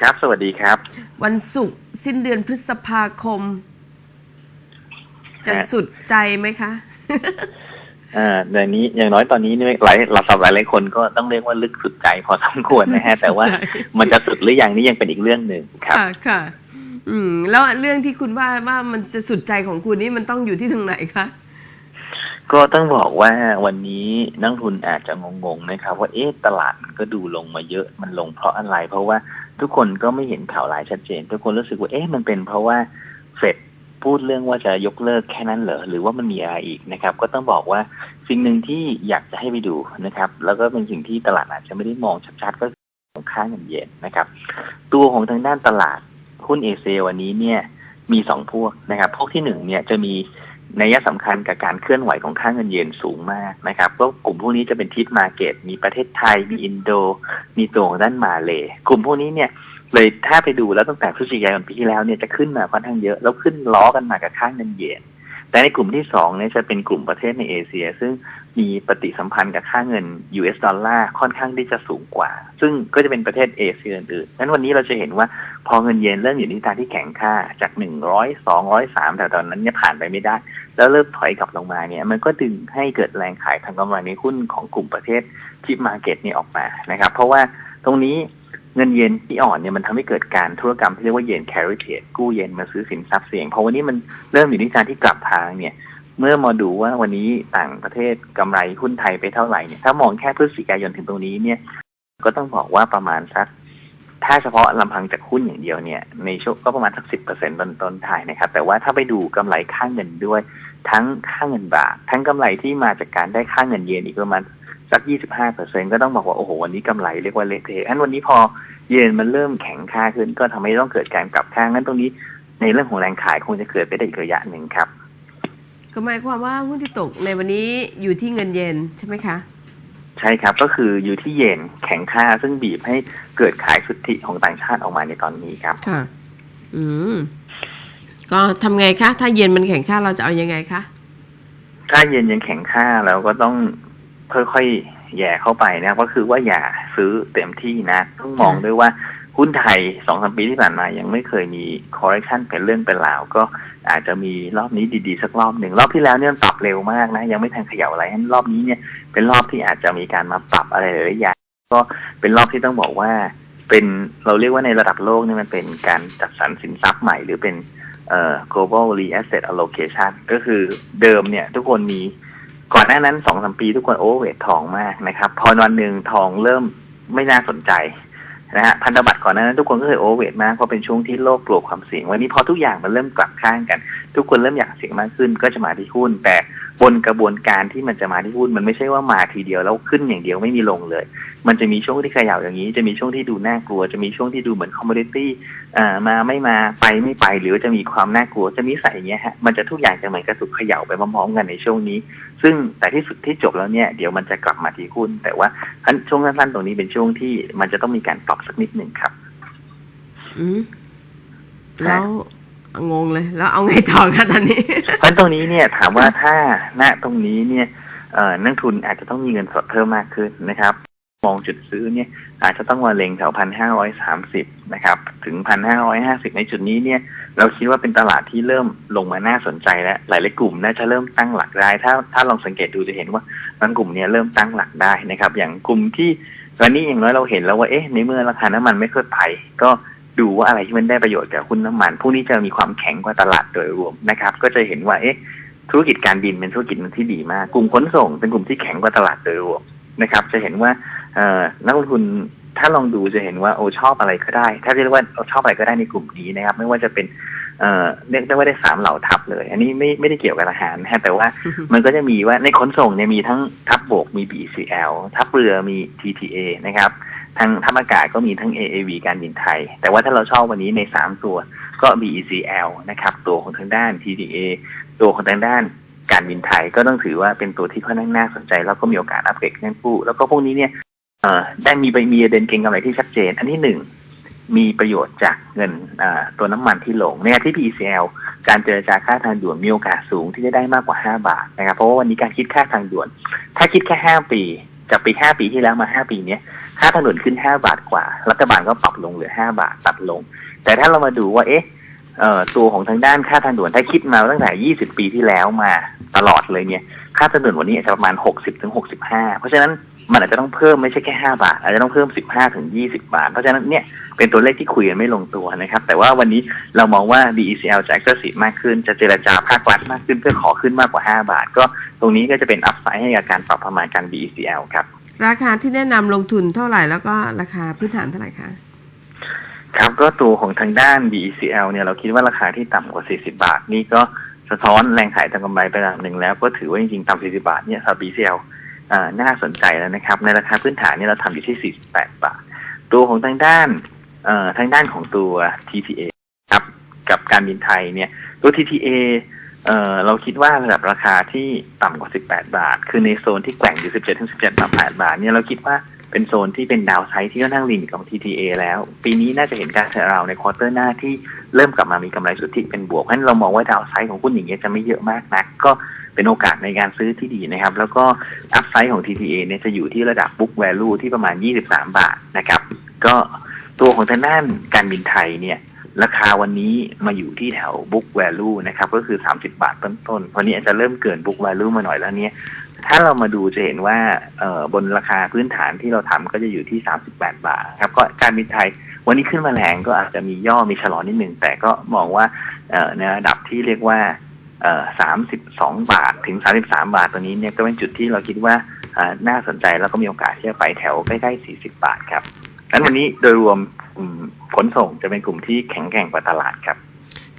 ครับ สวัสดีครับ วันศุกร์สิ้นเดือนพฤษภาคม จะฮะสุดใจไหมคะอ่าในนี้อย่างน้อยตอนนี้เนี่ยหลายเราสำหรับหลายหลายคนก็ต้องเรียกว่าลึกสุดใจพอสมควรนะฮะ แต่ว่าสุดใจมันจะสุดหรือยังนี่ยังเป็นอีกเรื่องหนึ่งครับค่ะค่ะ อืม แล้วเรื่องที่คุณว่าว่ามันจะสุดใจของคุณนี่มันต้องอยู่ที่ตรงไหนคะก็ต้องบอกว่าวันนี้นักทุนอาจจะงงๆนะครับ ว่าเอ๊ะตลาดมันก็ดูลงมาเยอะมันลงเพราะอะไร เพราะว่า ทุกคนก็ไม่เห็นข่าวร้ายชัดเจน ทุกคนรู้สึกว่าเอ๊ะมันเป็นเพราะว่าเฟดพูดเรื่องว่าจะยกเลิกแค่นั้นเหรอหรือว่ามันมีอะไรอีกนะครับ ก็ต้องบอกว่าสิ่งหนึ่งที่อยากจะให้ไปดูนะครับ แล้วก็เป็นสิ่งที่ตลาดอาจจะไม่ได้มองชัดๆก็คือของค่าเงินเยนนะครับ ตัวของทางด้านตลาดหุ้นเอเชียวันนี้เนี่ยมีสองพวกนะครับ พวกที่หนึ่งเนี่ยจะมี นัยสำคัญกับการเคลื่อนไหวของค่าเงินเยนสูงมากนะครับก็กลุ่มพวกนี้จะเป็นทิศมาเก็ตมีประเทศไทย มีอินโด มีตัวของด้านมาเลยกลุ่มพวกนี้เนี่ยเลยถ้าไปดูแล้วตั้งแต่พฤศจิกายนปีที่แล้วเนี่ยจะขึ้นมาค่อนข้างเยอะ แล้วขึ้นล้อกันมากับค่าเงินเยนแต่ในกลุ่มที่สองเนี่ยจะเป็นกลุ่มประเทศในเอเชีย ซึ่ง มีปฏิสัมพันธ์กับค่าเงิน US ดอลลาร์ค่อนข้างที่จะสูงกว่า ซึ่งก็จะเป็นประเทศเอเชียอื่นๆนั้นวันนี้เราจะเห็นว่าพอเงินเยนเริ่มอยู่ในทิทางที่แข็งค่าจากหนึ่งร้อยสองร้อยสามแต่ตอนนั้นเนี่ยผ่านไปไม่ได้ แล้วเริ่มถอยกลับลงมาเนี่ย มันก็ดึงให้เกิดแรงขายทางกำไรในหุ้นของกลุ่มประเทศที่มาเก็ตนี่ออกมานะครับ เพราะว่าตรงนี้เงินเยนที่อ่อนเนี่ยมันทำให้เกิดการธุรกรรมที่เรียกว่าเยน carry trade กู้เยนมาซื้อสินทรัพย์เสี่ยงเพอวันนี้มันเริ่มอยู่ในทิทางที่กลับทางเนี่ย เมื่อมาดูว่าวันนี้ต่างประเทศกำไรหุ้นไทยไปเท่าไหร่เนี่ยถ้ามองแค่พฤศจิกายนถึงตรงนี้เนี่ย ก็ต้องบอกว่าประมาณสัก ถ้าเฉพาะลำพังจากหุ้นอย่างเดียวเนี่ย ในช่วงก็ประมาณสักสิบเปอร์เซ็นต์ต้นต้นทายนะครับ แต่ว่าถ้าไปดูกำไรค่าเงินด้วย ทั้งค่าเงินบาททั้งกำไรที่มาจากการได้ค่าเงินเยนอีกประมาณสักยี่สิบห้าเปอร์เซ็นก็ต้องบอกว่าโอ้โหวันนี้กำไรเรียกว่าเละเทะอันวันนี้พอเยนมันเริ่มแข็งค่าขึ้น ก็ทำให้ต้องเกิดการกลับค่างั้นตรงนี้ ในเรื่องของแรงขายคงจะเกิดไปได้อีกระยะหนึ่งครับ ก็หมายความว่าหุ้นที่ตกในวันนี้อยู่ที่เงินเยนใช่ไหมคะ ใช่ครับก็คืออยู่ที่เยนแข็งค่าซึ่งบีบให้เกิดขายสุทธิของต่างชาติออกมาในตอนนี้ครับค่ะ อืม ก็ทำไงคะ ถ้าเย็นมันแข็งค่าเราจะเอายังไงคะถ้าเยนยังแข็งค่าเราก็ต้องค่อยๆแย่เข้าไปนะก็คือว่าอย่าซื้อเต็มที่นะต้องมองด้วยว่า หุ้นไทยสองสามปีที่ผ่านมายังไม่เคยมี correction เป็นเรื่องเป็นราว ก็อาจจะมีรอบนี้ดีๆ สักรอบหนึ่งรอบที่แล้วเนี่ยมันปรับเร็วมากนะ ยังไม่ทันเขย่าอะไรงั้นรอบนี้เนี่ยเป็นรอบที่อาจจะมีการมาปรับอะไรหลายอย่างก็เป็นรอบที่ต้องบอกว่า เป็นเราเรียกว่าในระดับโลกเนี่ยมันเป็นการจัดสรรสินทรัพย์ใหม่หรือเป็นเอ่อ global real asset allocation ก็คือเดิมเนี่ยทุกคนมีก่อนหน้านั้นสองสามปีทุกคนโอเวอร์เวททองมากนะครับ พอวันหนึ่งทองเริ่มไม่น่าสนใจ นะฮะพันธบัตรก่อนหน้านั้นทุกคนก็เคยโอเวอร์มากเพราะเป็นช่วงที่โลกกลัวความเสี่ยง วันนี้พอทุกอย่างมันเริ่มกลับข้างกัน ทุกคนเริ่มอยากเสี่ยงมากขึ้นก็จะมาที่หุ้นแต่ บนกระบวนการที่มันจะมาที่หุ้นมันไม่ใช่ว่ามาทีเดียวแล้วขึ้นอย่างเดียวไม่มีลงเลย มันจะมีช่วงที่เขย่าอย่างนี้ จะมีช่วงที่ดูน่ากลัว จะมีช่วงที่ดูเหมือนคอมมูนิตี้อ่ามาไม่มาไปไม่ไป หรือจะมีความน่ากลัวจะมีใส่อย่างเงี้ยฮะมันจะทุกอย่างจะเหมือนกระสุกเขย่าไปพร้อมๆกันในช่วงนี้ ซึ่งแต่ที่สุดที่จบแล้วเนี่ยเดี๋ยวมันจะกลับมาที่หุ้น แต่ว่าช่วงสั้นๆตรงนี้เป็นช่วงที่มันจะต้องมีการปรับสักนิดหนึ่งครับอืแล้ว งงเลย แล้วเอาไงต่อคะตอนนี้เพราะตรงนี้เนี่ยถามว่าถ้าณตรงนี้เนี่ยเอ่อนักทุนอาจจะต้องมีเงินสดเพิ่มมากขึ้นนะครับ มองจุดซื้อเนี่ย อาจจะต้องมาเล็งแถวพันห้าร้อยสามสิบนะครับ ถึงพันห้าร้อยห้าสิบในจุดนี้เนี่ย เราคิดว่าเป็นตลาดที่เริ่มลงมาน่าสนใจแล้ว หลายๆกลุ่มน่าจะเริ่มตั้งหลักได้ ถ้าถ้าลองสังเกตดูจะเห็นว่าบางกลุ่มเนี้เริ่มตั้งหลักได้นะครับ อย่างกลุ่มที่วันนี้อย่างน้อยเราเห็นแล้วว่าเอ๊ะในเมื่อราคาน้ำมันไม่ค่อยไปก็ ดูว่าอะไรที่มันได้ประโยชน์กับหุ้นน้ำมัน พวกนี้จะมีความแข็งกว่าตลาดโดยรวมนะครับ ก็จะเห็นว่าเอ๊ะธุรกิจการบินเป็นธุรกิจที่ดีมาก กลุ่มขนส่งเป็นกลุ่มที่แข็งกว่าตลาดโดยรวมนะครับ จะเห็นว่าเอ่อนักลงทุนถ้าลองดูจะเห็นว่าโอ้ชอบอะไรก็ได้ ถ้าเรียกว่าชอบอะไรก็ได้ในกลุ่มนี้นะครับ ไม่ว่าจะเป็นเอ่อเรียกได้ว่าได้สามเหล่าทัพเลย อันนี้ไม่ไม่ได้เกี่ยวกับอาหารนะฮะแต่ว่ามันก็จะมีว่าในขนส่งเนี่ยมีทั้งทัพบกมี BCL ทัพเรือมี TTA นะครับ ทางทัพอากาศก็มีทั้ง AAV การบินไทย แต่ว่าถ้าเราชอบวันนี้ใน 3 ตัวก็ BECL นะครับ ตัวของทางด้าน TTA ตัวของทางด้านการบินไทยก็ต้องถือว่าเป็นตัวที่ค่อนข้างน่าสนใจ แล้วก็มีโอกาสอัปเกรดเงินกู้แล้วก็พวกนี้เนี่ยได้มีไปมีประเด็นเก็งกำไรที่ชัดเจน อันที่หนึ่งมีประโยชน์จากเงินตัวน้ำมันที่ลงเนี่ยที่ PECL การเจรจาค่าทางด่วนมีโอกาสสูงที่จะได้มากกว่า 5 บาทนะครับเพราะว่าวันนี้การคิดค่าทางด่วน ถ้าคิดแค่ 5 ปี จากปีห้าปีที่แล้วมาห้าปีเนี้ยค่าถนนขึ้นห้าบาทกว่า รัฐบาลก็ปรับลงเหลือห้าบาทตัดลง แต่ถ้าเรามาดูว่าเอ๊ะเอ่อตัวของทางด้านค่าทางด่วนถ้าคิดมาตั้งแต่ยี่สิบปีที่แล้วมาตลอดเลยเนี่ย ค่าทางด่วนวันนี้อาจจะประมาณหกสิบถึงหกสิบห้าเพราะฉะนั้นมันอาจจะต้องเพิ่มไม่ใช่แค่ห้าบาท อาจจะต้องเพิ่มสิบห้าถึงยี่สิบาท เพราะฉะนั้นเนี่ยเป็นตัวเลขที่คุยกันไม่ลงตัวนะครับ แต่ว่าวันนี้เรามองว่า DECL จะ a g g r e s s i v มากขึ้น จะเจรจาภาครัฐมากขึ้นเพื่อขอขึ้นมากกว่า5บาท ก็ รงนี้ก็จะเป็นอัพไซด์ให้กับการปรับประมาณการ DECL ครับ ราคาที่แนะนำลงทุนเท่าไหร่แล้วก็ราคาพื้นฐานเท่าไหร่คะครับก็ตัวของทางด้าน DECL เนี่ยเราคิดว่าราคาที่ต่ำกว่า 40 บาท นี่ก็สะท้อนแรงขายทางกำไรไประดับหนึ่งแล้ว ก็ถือว่าจริงๆต่ำ 40 บาทเนี่ยสำหรับ DECL อ่าน่าสนใจแล้วนะครับ ในราคาพื้นฐานเนี่ยเราทำอยู่ที่ 48 บาท ตัวของทางด้านเอ่อทางด้านของตัว TTA ครับกับการบินไทยเนี่ยตัว TTA เอ่อเราคิดว่าระดับราคาที่ต่ำกว่า 18 บาท คือในโซนที่แกว่งอยู่ 17ถึง17บาท8บาทเนี่ยเราคิดว่าเป็นโซนที่เป็นดาวไซด์ที่ค่อนข้างลิมิตของ TTA แล้ว ปีนี้น่าจะเห็นการเทราวในควอเตอร์หน้าที่เริ่มกลับมามีกำไรสุทธิเป็นบวกเพราะฉะนั้นเรามองว่าดาวไซด์ของหุ้นอย่างเงี้ยจะไม่เยอะมากนัก ก็เป็นโอกาสในการซื้อที่ดีนะครับ แล้วก็อัพไซด์ของ TTA เนี่ยจะอยู่ที่ระดับ book value ที่ประมาณ 23 บาทนะครับ ก็ตัวของทางด้านการบินไทยเนี่ย ราคาวันนี้มาอยู่ที่แถว book value นะครับ ก็คือ 30 บาทต้นๆวันนี้อาจจะเริ่มเกิน book value มาหน่อยแล้วเนี่ยถ้าเรามาดูจะเห็นว่าเออบนราคาพื้นฐานที่เราทำก็จะอยู่ที่ 38 บาทครับก็การบินไทยวันนี้ขึ้นมาแรงก็อาจจะมีย่อมีชะลอนิดหนึ่งแต่ก็มองว่าในระดับที่เรียกว่าเอ่อ32บาทถึง33บสามบาทตัวนี้เนี่ยก็เป็นจุดที่เราคิดว่าน่าสนใจแล้วก็มีโอกาสที่จะไปแถวใกล้ๆ40บาทครับ งั้นวันนี้โดยรวมกลุ่มขนส่งจะเป็นกลุ่มที่แข็งแกร่งกว่าตลาดครับ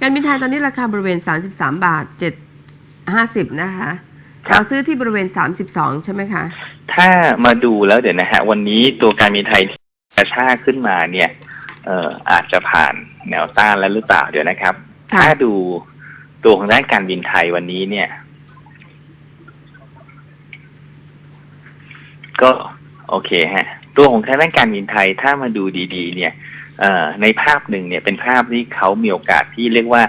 การบินไทยตอนนี้ราคาบริเวณ 33 บาท 750 นะคะครับเราซื้อที่บริเวณ 32 ใช่ไหมคะ ถ้ามาดูแล้วเดี๋ยวนะฮะ วันนี้ตัวการบินไทยกระชากขึ้นมาเนี่ยเอ่ออาจจะผ่านแนวต้านแล้วหรือเปล่าเดี๋ยวนะครับค่ะถ้าดูตัวของด้านการบินไทยวันนี้เนี่ย ก็โอเคฮะ ตัวของทางด้านการบินไทยถ้ามาดูดีๆ เนี่ยในภาพหนึ่งเนี่ยเป็นภาพที่เขามีโอกาสที่เรียกว่า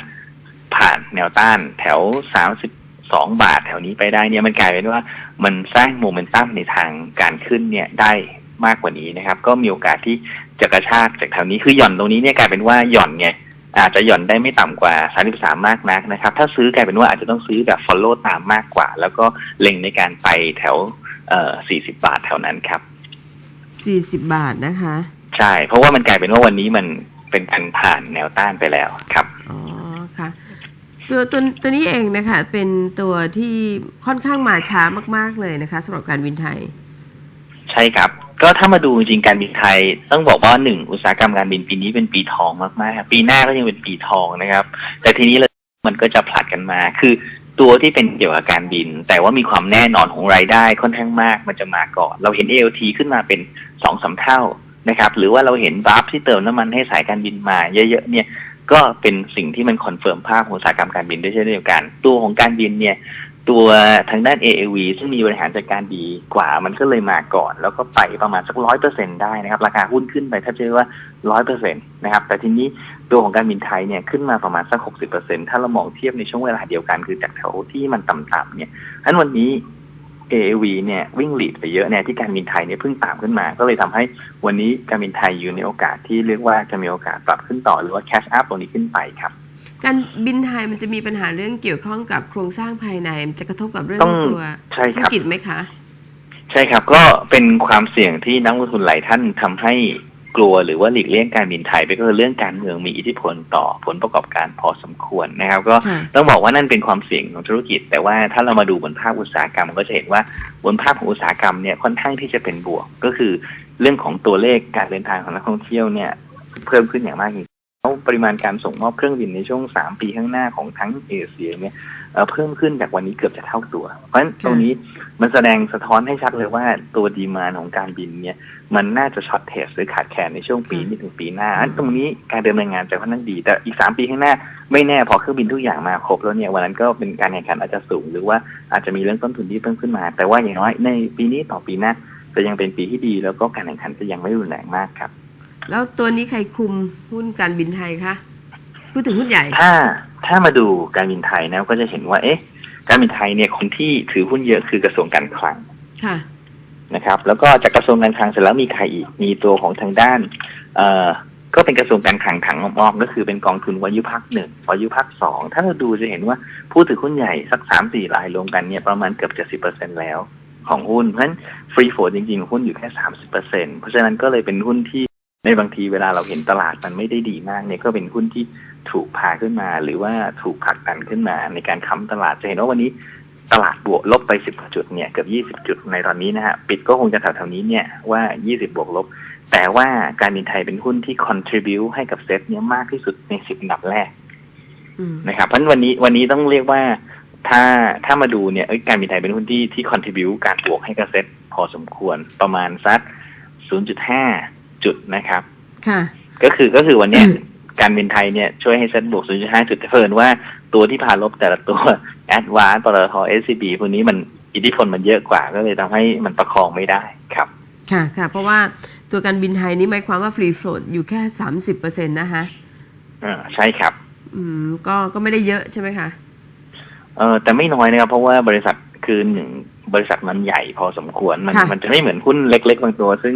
ผ่านแนวต้านแถวสามสิบสองบาทแถวนี้ไปได้เนี่ยมันกลายเป็นว่ามันสร้างโมเมนตัมในทางการขึ้นเนี่ยได้มากกว่านี้นะครับ ก็มีโอกาสที่จะกระชากจากแถวนี้คือหย่อนตรงนี้เนี่ยกลายเป็นว่าหย่อนไงอาจจะหย่อนได้ไม่ต่ำกว่า 33 มากนักนะครับ ถ้าซื้อกลายเป็นว่าอาจจะต้องซื้อแบบ follow ตามมากกว่า แล้วก็เล็งในการไปแถว 40 บาทแถวนั้นครับ 40บาทนะคะ ใช่ เพราะว่ามันกลายเป็นว่าวันนี้มันเป็นการผ่านแนวต้านไปแล้วครับ อ๋อ ค่ะ ตัวตัวตัวนี้เองนะคะ เป็นตัวที่ค่อนข้างมาช้ามาก ๆ เลยนะคะสำหรับการบินไทย ใช่ครับ ก็ถ้ามาดูจริงๆการบินไทย ต้องบอกว่าหนึ่งอุตสาหกรรมการบินปีนี้เป็นปีทองมากๆ ปีหน้าก็ยังเป็นปีทองนะครับ แต่ทีนี้เลยมันก็จะผลัดกันมา คือตัวที่เป็นเกี่ยวกับการบิน แต่ว่ามีความแน่นอนของรายได้ค่อนข้างมาก มันจะมาก่อน เราเห็น ALT ขึ้นมาเป็น สองสามเท่านะครับ หรือว่าเราเห็นบัฟที่เติมน้ำมันให้สายการบินมาเยอะๆเนี่ยก็เป็นสิ่งที่มันคอนเฟิร์มภาพของอุตสาหกรรมการบินด้วยเช่นเดียวกัน ตัวของการบินเนี่ยตัวทางด้าน AAV ซึ่งมีบริหารจัดการดีกว่ามันก็เลยมาก่อน แล้วก็ไปประมาณสักร้อยเปอร์เซ็นได้นะครับ ราคาหุ้นขึ้นไปแทบจะเรียกว่าร้อยเปอร์เซ็นตนะครับ แต่ทีนี้ตัวของการบินไทยเนี่ยขึ้นมาประมาณสักหกสิบเปอร์เซ็นถ้าเรามองเทียบในช่วงเวลาเดียวกันคือจากแถวที่มันต่ำๆเนี่ยอันวันนี้ AAV เนี่ยวิ่งหลีดไปเยอะเนี่ยที่การบินไทยเนี่ยเพิ่งตามขึ้นมา ก็เลยทำให้วันนี้การบินไทยอยู่ในโอกาสที่เรียกว่าจะมีโอกาสปรับขึ้นต่อหรือว่า cash up ตรงนี้ขึ้นไปครับ การบินไทยมันจะมีปัญหาเรื่องเกี่ยวข้องกับโครงสร้างภายในมันจะกระทบกับเรื่องต้องตัวใช่ธุครรับกิจไหมคะ ใช่ครับก็เป็นความเสี่ยงที่นักลงทุนหลายท่านทำให้ กลัวหรือว่าหลีกเลี่ยงการบินไทยไปก็คือเรื่องการเมืองมีอิทธิพลต่อผลประกอบการพอสมควรนะครับ ก็ค่ะต้องบอกว่านั่นเป็นความเสี่ยงของธุรกิจ แต่ว่าถ้าเรามาดูบนภาพอุตสาหกรรม ก็จะเห็นว่าบนภาพของอุตสาหกรรมเนี่ยค่อนข้างที่จะเป็นบวก ก็คือเรื่องของตัวเลขการเดินทางของนักท่องเที่ยวเนี่ยเพิ่มขึ้นอย่างมากจริงแล้วปริมาณการส่งมอบเครื่องบินในช่วงสามปีข้างหน้าของทั้งเอเชียเนี่ยเอ่อเพิ่มขึ้นจากวันนี้เกือบจะเท่าตัว เพราะฉะนั้นตรงนี้มันแสดงสะท้อนให้ชัดเลยว่าตัวดีมานของการบินเนี่ย มันน่าจะช็อตเทสหรือขาดแคลนในช่วงปีนี้ถึงปีหน้าอันตรงนี้การดำเนินงานจะค่อนข้างดี แต่อีกสามปีข้างหน้า ไม่แน่พอเครื่องบินทุกอย่างมาครบแล้วเนี่ยวันนั้นก็เป็นการแข่งขันอาจจะสูง หรือว่าอาจจะมีเรื่องต้นทุนที่เพิ่มขึ้นมา แต่ว่าอย่างน้อยในปีนี้ต่อปีหน้าจะยังเป็นปีที่ดี แล้วก็การแข่งขันจะยังไม่รุนแรงมากครับ แล้วตัวนี้ใครคุมหุ้นการบินไทยคะพูดถึงหุ้นใหญ่ถ้าถ้ามาดูการบินไทยนะก็จะเห็นว่า เอ๊ะ การบินไทยเนี่ยคนที่ถือหุ้นเยอะคือกระทรวงการคลังค่ะ นะครับ แล้วก็จากกระทรวงการคลังเสร็จแล้วมีใครอีกมีตัวของทางด้าน เอ่อก็เป็นกระทรวงการคลังถังมอกๆก็คือเป็นกองทุนวายุพักหนึ่งวายุพักสองถ้าเราดูจะเห็นว่าผู้ถือหุ้นใหญ่สักสามสี่รายรวมกันเนี่ยประมาณเกือบเจ็ดสิบเปอร์เซ็นแล้ว ของหุ้นเพราะฉะนั้นฟรีโฟลจริงๆ หุ้นอยู่แค่สามสิบเปอร์เซ็นเพราะฉะนั้นก็เลยเป็นหุ้นที่ในบางทีเวลาเราเห็นตลาดมันไม่ได้ดีมากเนี่ยก็เป็นหุ้นที่ถูกพาขึ้นมา หรือว่าถูกผลักดันขึ้นมาในการค้ำตลาดจะเห็นว่าวันนี้ ตลาดบวกลบไปสิบจุดเนี่ยเกือบยี่สิบ20 จุดในตอนนี้นะฮะปิดก็คงจะแถวๆนี้เนี่ยว่ายี่สิบบวกลบ แต่ว่าการบินไทยเป็นหุ้นที่ contribu ให้กับเซ็ตเนี่ยมากที่สุดในสิบอันดับแรกอืมนะครับเพราะฉะนั้นวันนี้วันนี้ต้องเรียกว่าถ้าถ้ามาดูเนี่ยเอ้ยการบินไทยเป็นหุ้นที่ที่ contribu การบวกให้กับเซ็ตพอสมควรประมาณสัก 0.5 จุดนะครับ ค่ะ ก็คือก็คือวันเนี้ยการบินไทยเนี่ยช่วยให้เซ็ตบวก 0.5 จุดแต่เพิ่นว่า ตัวที่พาลบแต่ละตัวแอดวานปตทเอสซีบีพวกนี้มันอิทธิพลมันเยอะกว่าก็เลยทำให้มันประคองไม่ได้ครับ ค่ะค่ะ เพราะว่าตัวการบินไทยนี่หมายความว่าฟรีโฟลดอยู่แค่สามสิบเปอร์เซ็นต์นะคะอ่าใช่ครับ อืมก็ก็ไม่ได้เยอะใช่ไหมคะเออแต่ไม่น้อยนะครับ เพราะว่าบริษัทคือหนึ่งบริษัทมันใหญ่พอสมควรมันค่ะมันจะไม่เหมือนหุ้นเล็ก ๆ บางตัว ซึ่ง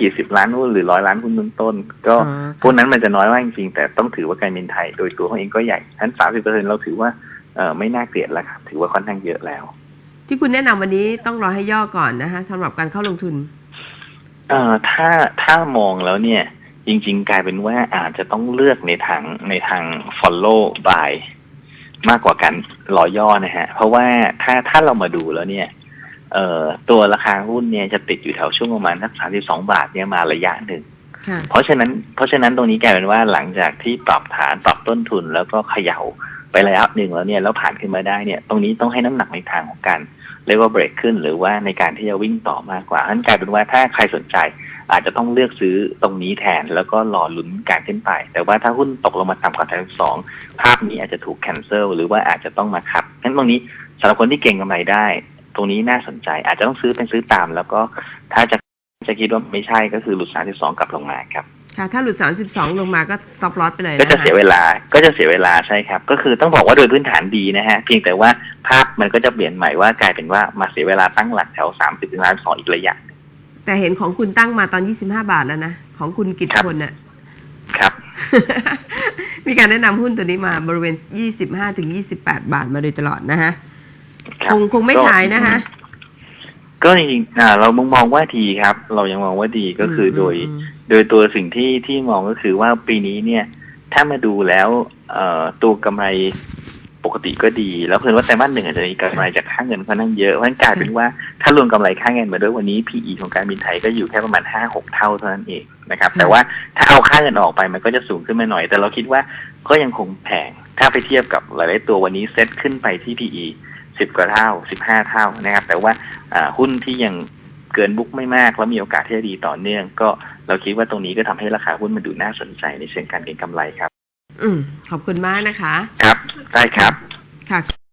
กี่สิบล้านหุ้นหรือร้อยล้านหุ้นเบื้องต้น ก็อ๋อพวกนั้นมันจะน้อยมากจริงๆแต่ต้องถือว่าการบินไทยโดยตัวเขาเองก็ใหญ่ทั้นสามสิบเปอร์เซ็นเราถือว่าเออไม่น่าเกลียดแล้วครับถือว่าค่อนข้างเยอะแล้ว ที่คุณแนะนำวันนี้ต้องรอให้ย่อก่อนนะคะสำหรับการเข้าลงทุน เอ่อถ้าถ้ามองแล้วเนี่ย จริง ๆ กลายเป็นว่าอาจจะต้องเลือกในทางในทาง follow by มากกว่าการรอย่อนะฮะ เพราะว่าถ้าถ้าเรามาดูแล้วเนี่ย เอ่อตัวราคาหุ้นเนี่ยจะติดอยู่แถวช่วงประมาณสักสามสิบสองบาทเนี่ยมาระยะหนึ่งค่ะเพราะฉะนั้นเพราะฉะนั้นตรงนี้กลายเป็นว่าหลังจากที่ปรับฐานปรับต้นทุนแล้วก็เขย่าไประยะหนึ่งแล้วเนี่ยแล้วผ่านขึ้นมาได้เนี่ย ตรงนี้ต้องให้น้ำหนักในทางของการเรียกว่าเบรกขึ้นหรือว่าในการที่จะวิ่งต่อมากกว่าอันกลายเป็นว่าถ้าใครสนใจ อาจจะต้องเลือกซื้อตรงนี้แทนแล้วก็รอลุ้นการขึ้นไป แต่ว่าถ้าหุ้นตกลงมาต่ำกว่าสองภาพนี้อาจจะถูกแคนเซิลหรือว่าอาจจะต้องมาคัดงั้นตรงนี้สำหรับคนที่เก่งกำไรได้ ตรงนี้น่าสนใจ อาจจะต้องซื้อเป็นซื้อตาม แล้วก็ถ้าจะจะคิดว่าไม่ใช่ก็คือหลุดสามสิบสองกลับลงมาครับค่ะถ้าหลุดสามสิบสองลงมาก็ stop loss ไปเลยก็นะจะคะเสียเวลาก็จะเสียเวลาใช่ครับ ก็คือต้องบอกว่าโดยพื้นฐานดีนะฮะ เพียงแต่ว่าภาพมันก็จะเปลี่ยนใหม่ว่ากลายเป็นว่ามาเสียเวลาตั้งหลักแถวสามสิบถึงล้านสองอีกระยะ แต่เห็นของคุณตั้งมาตอนยี่สิบห้าบาทแล้วนะ ของคุณกิจครับพลน่ะครับ มีการแนะนำหุ้นตัวนี้มาบริเวณยี่สิบห้าถึงยี่สิบแปดบาทมาโดยตลอดนะคะ ครัคบงคงไม่ก็ขายนะคะ ก็จริงๆอ่า เรามองมองว่าดีครับ เรายังมองว่าดีก็คือโดยมโดยตัวสิ่งที่ที่มองก็คือว่าปีนี้เนี่ย ถ้ามาดูแล้วเอ่อตัวกำไรปกติก็ดี แล้วเพิ่นว่าไตรมาสหนึ่งอาจจะมีกำไรจากค่าเงินค่อนข้างเยอะเพราะฉะนั้นกลายเป็นว่าถ้ารวมกำไรค่าเงินมาด้วยวันนี้ PE ของการบินไทยก็อยู่แค่ประมาณห้าหกเท่าเท่านั้นเองนะครับ แต่ว่าถ้าเอาค่าเงินออกไปมันก็จะสูงขึ้นมาหน่อย แต่เราคิดว่าก็ยังคงแพงถ้าไปเทียบกับหลายๆตัววันนี้เซ็ตขึ้นไปที่ PE สิบกว่าเท่าสิบห้าเท่านะครับ แต่ว่าอ่าหุ้นที่ยังเกินบุ๊กไม่มาก แล้วมีโอกาสที่จะดีต่อเนื่อง ก็เราคิดว่าตรงนี้ก็ทำให้ราคาหุ้นมันดูน่าสนใจในเชิงการเก็งกำไรครับ อืมขอบคุณมากนะคะ ครับได้ครับค่ะ